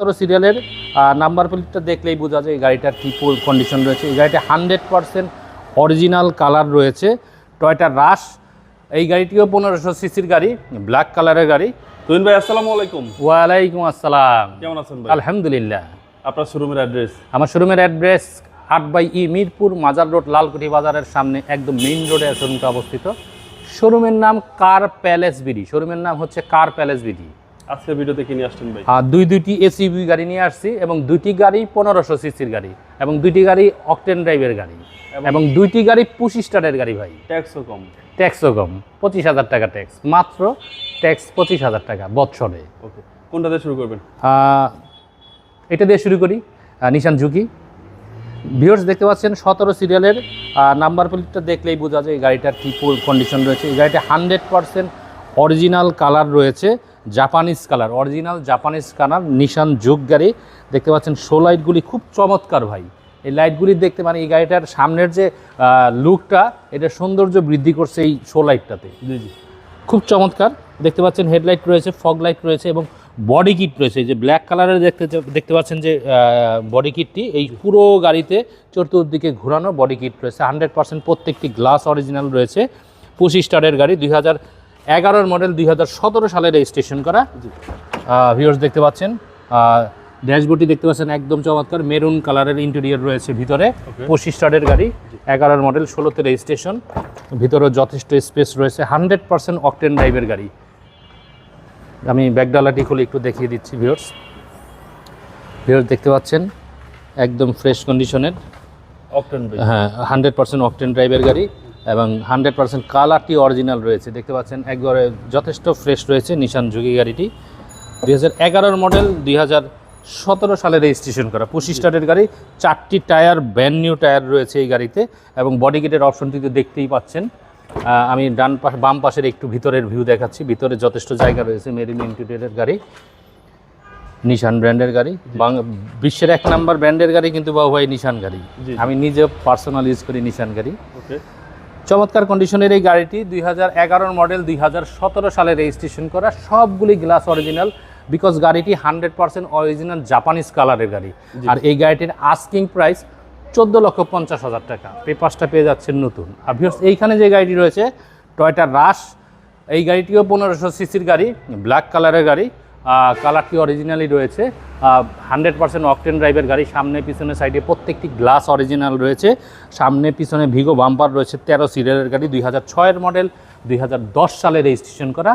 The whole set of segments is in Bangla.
সতেরো সিরিয়ালের নাম্বার প্লেটটা দেখলেই বোঝা যায় এই গাড়িটার কী ফুল কন্ডিশন রয়েছে। এই গাড়িটা হান্ড্রেড পারসেন্ট অরিজিনাল কালার রয়েছে। টয়টা রাশ এই গাড়িটিও পনেরোশো সিসির গাড়ি ব্ল্যাক কালারের গাড়ি। তুহিন ভাই আসসালামু আলাইকুম। ওয়ালাইকুম আসসালাম। কেমন আছেন ভাই? আলহামদুলিল্লাহ। আপনার শোরুমের অ্যাড্রেস আমার শোরুমের অ্যাড্রেস আট বাই ই মিরপুর মাজার রোড লালকুঠি বাজারের সামনে একদম মেইন রোডে শোরুমটা অবস্থিত। শোরুমের নাম কার প্যালেস বিডি শোরুমের নাম হচ্ছে কার প্যালেস বিডি আজকের ভিডিওতে নিয়ে আসছেন ভাই। আর দুই দুইটি এসইভি গাড়ি নিয়ে আসছি এবং দুইটি গাড়ি পনেরোশো সিসির গাড়ি এবং দুইটি গাড়ি অকটেন ড্রাইভের গাড়ি এবং দুইটি গাড়ি পঁচিশ স্টারের গাড়ি ভাই। ট্যাক্সও কম। ট্যাক্সও কম। পঁচিশ হাজার টাকা ট্যাক্স মাত্র ট্যাক্স পঁচিশ হাজার টাকা বৎসরে। ওকে কোনটা দিয়ে শুরু করবেন? এটা দিয়ে শুরু করি। নিশান ঝুঁকি। ভিউর্স দেখতে পাচ্ছেন সতেরো সিরিয়ালের নাম্বার প্লেটটা দেখলেই বোঝা যায় এই গাড়িটার কী কন্ডিশন রয়েছে। এই গাড়িটা হান্ড্রেড পারসেন্ট অরিজিনাল কালার রয়েছে। Japanese colour original Japanese colour Nissan Juke গাড়ি। দেখতে পাচ্ছেন শো লাইটগুলি খুব চমৎকার ভাই। এই লাইটগুলি দেখতে মানে এই গাড়িটার সামনের যে লুকটা এটা সৌন্দর্য বৃদ্ধি করছে এই শো লাইটটাতে খুব চমৎকার। দেখতে পাচ্ছেন হেডলাইট রয়েছে ফগ লাইট রয়েছে এবং বডি কিট রয়েছে। এই যে ব্ল্যাক কালারের দেখতে দেখতে পাচ্ছেন যে বডি কিটটি এই পুরো গাড়িতে চতুর্দিকে ঘোরানো বডি কিট রয়েছে। হান্ড্রেড পার্সেন্ট প্রত্যেকটি গ্লাস অরিজিনাল রয়েছে। পঁচিশ স্টারের গাড়ি দুই হাজার এগারোর মডেল দুই হাজার সতেরো সালে রেজিস্ট্রেশন করা। ভিউর্স দেখতে পাচ্ছেন। ড্যাশবোর্ডটি দেখতে পাচ্ছেন একদম চমৎকার মেরুন কালারের ইন্টেরিয়র রয়েছে ভিতরে। পঁচিশ স্টারের গাড়ি এগারোর মডেল ষোলোতে রেজিস্ট্রেশন। ভিতরেও যথেষ্ট স্পেস রয়েছে হান্ড্রেড পার্সেন্ট অকটেন ড্রাইভের গাড়ি। আমি ব্যাগডালাটি খুলে একটু দেখিয়ে দিচ্ছি ভিউর্স ভিউর্স দেখতে পাচ্ছেন একদম ফ্রেশ কন্ডিশনের অপটেন ভাই হ্যাঁ হান্ড্রেড পার্সেন্ট অকটেন ড্রাইভের গাড়ি। এবং হান্ড্রেড পার্সেন্ট কালারটি অরিজিনাল রয়েছে। দেখতে পাচ্ছেন একবারে যথেষ্ট ফ্রেশ রয়েছে নিশান যুগী গাড়িটি। দুই হাজার এগারোর মডেল দুই হাজার সতেরো সালে রেজিস্ট্রেশন করা। পঁচিশ স্টারের গাড়ি চারটি টায়ার ব্যান্ড নিউ টায়ার রয়েছে এই গাড়িতে এবং বডি গেটের অপশনটি তো দেখতেই পাচ্ছেন। আমি ডান পাশ বাম পাশের একটু ভিতরের ভিউ দেখাচ্ছি। ভিতরে যথেষ্ট জায়গা রয়েছে মেরিন ইন্টিরিয়রের গাড়ি। নিশান ব্র্যান্ডের গাড়ি। বিশ্বের এক নাম্বার ব্র্যান্ডের গাড়ি কিন্তু বাবু ভাই নিশান গাড়ি। আমি নিজে পার্সোনাল ইউজ করি নিশান গাড়ি। ওকে। চমৎকার কন্ডিশনের এই গাড়িটি দুই হাজার মডেল দুই হাজার সতেরো সালে রেজিস্ট্রেশন করা। সবগুলি গ্লাস অরিজিনাল বিকজ গাড়িটি হান্ড্রেড পার্সেন্ট অরিজিনাল জাপানিজ কালারের গাড়ি। আর এই গাড়িটির আস্কিং প্রাইস চোদ্দ লক্ষ পঞ্চাশ হাজার টাকা। পেপারসটা পেয়ে যাচ্ছেন নতুন। আর এইখানে যে গাড়িটি রয়েছে টয়টা রাশ এই গাড়িটিও পনেরোশো সিসির গাড়ি ব্ল্যাক কালারের গাড়ি। কালারটি অরিজিনালি রয়েছে। হান্ড্রেড পার্সেন্ট অকটেন ড্রাইভের গাড়ি, সামনে, পিছনে সাইডে প্রত্যেকটি গ্লাস অরিজিনাল রয়েছে। সামনে, পিছনে ভিগো বাম্পার রয়েছে, তেরো সিরিয়ালের গাড়ি, দুই হাজার ছয়ের মডেল দুই হাজার দশ সালে রেজিস্ট্রেশন করা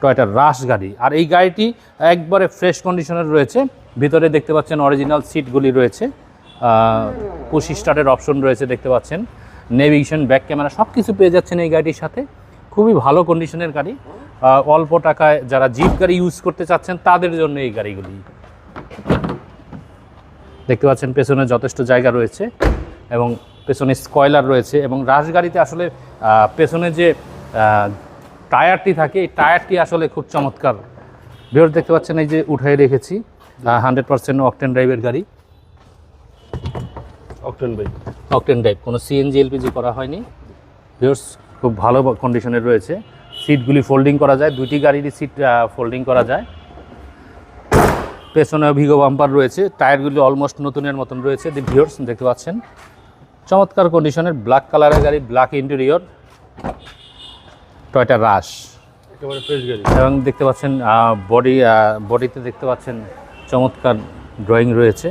টয়টা রাশ গাড়ি। আর এই গাড়িটি একবারে ফ্রেশ কন্ডিশনের রয়েছে। ভিতরে দেখতে পাচ্ছেন অরিজিনাল সিটগুলি রয়েছে। পঁচিশ স্টারের অপশন রয়েছে, দেখতে পাচ্ছেন। নেভিগেশন ব্যাক ক্যামেরা সব কিছু পেয়ে যাচ্ছেন এই গাড়িটির সাথে। খুবই ভালো কন্ডিশনের গাড়ি। অল্প টাকায় যারা জিপ গাড়ি ইউজ করতে চাচ্ছেন তাদের জন্য এই গাড়িগুলি। দেখতে পাচ্ছেন পেছনে যথেষ্ট জায়গা রয়েছে এবং পেছনে স্কয়লার রয়েছে এবং রাশ গাড়িতে আসলে পেছনে যে টায়ারটি থাকে এই টায়ারটি আসলে খুব চমৎকার। বেরোর দেখতে পাচ্ছেন এই যে উঠাই রেখেছি হান্ড্রেড পার্সেন্ট অকটেন ড্রাইভের গাড়ি। অপটেন ভাই অকটেন ড্রাইভ কোনো সিএনজি এলপিজি করা হয়নি। ভিউর্স খুব ভালো কন্ডিশনে রয়েছে। সিটগুলি ফোল্ডিং করা যায়। দুইটি গাড়িরই সিট ফোল্ডিং করা যায়। পেছনে ভিগো বাম্পার রয়েছে। টায়ারগুলি অলমোস্ট নতুনের মতন রয়েছে। দি ভিওর্স দেখতে পাচ্ছেন। চমৎকার কন্ডিশনের ব্ল্যাক কালারের গাড়ি ব্ল্যাক ইন্টেরিয়র টয়টা রাশ এবং দেখতে পাচ্ছেন বডি বডিতে দেখতে পাচ্ছেন চমৎকার ড্রয়িং রয়েছে।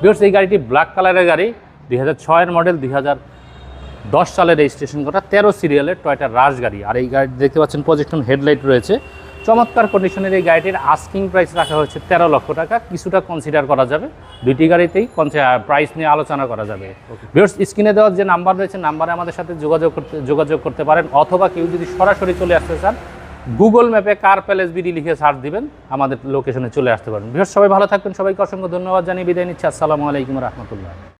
বিকজ এই গাড়িটি ব্ল্যাক কালারের গাড়ি। দুই হাজার ছয়ের মডেল দুই হাজার দশ সালে রেজিস্ট্রেশন করা তেরো সিরিয়ালের টয়টা রাশ গাড়ি। আর এই গাড়ি দেখতে পাচ্ছেন প্রজেকশন হেডলাইট রয়েছে। চমৎকার কন্ডিশনের এই গাড়িটির আস্কিং প্রাইস রাখা হয়েছে তেরো লক্ষ টাকা। কিছুটা কনসিডার করা যাবে। দুইটি গাড়িতেই প্রাইস নিয়ে আলোচনা করা যাবে। ভিউর্স স্ক্রিনে দেওয়ার যে নাম্বার রয়েছে নাম্বারে আমাদের সাথে যোগাযোগ করতে যোগাযোগ করতে পারেন। অথবা কেউ যদি সরাসরি চলে আসতে চান গুগল ম্যাপে কার প্যালেস বিডি লিখে সার্চ দিবেন। আমাদের লোকেশনে চলে আসতে পারেন। ভিউর্স সবাই ভালো থাকবেন। সবাইকে অসংখ্য ধন্যবাদ জানিয়ে বিদায় নিচ্ছি। আসসালামু আলাইকুম রহমতুল্লাহ।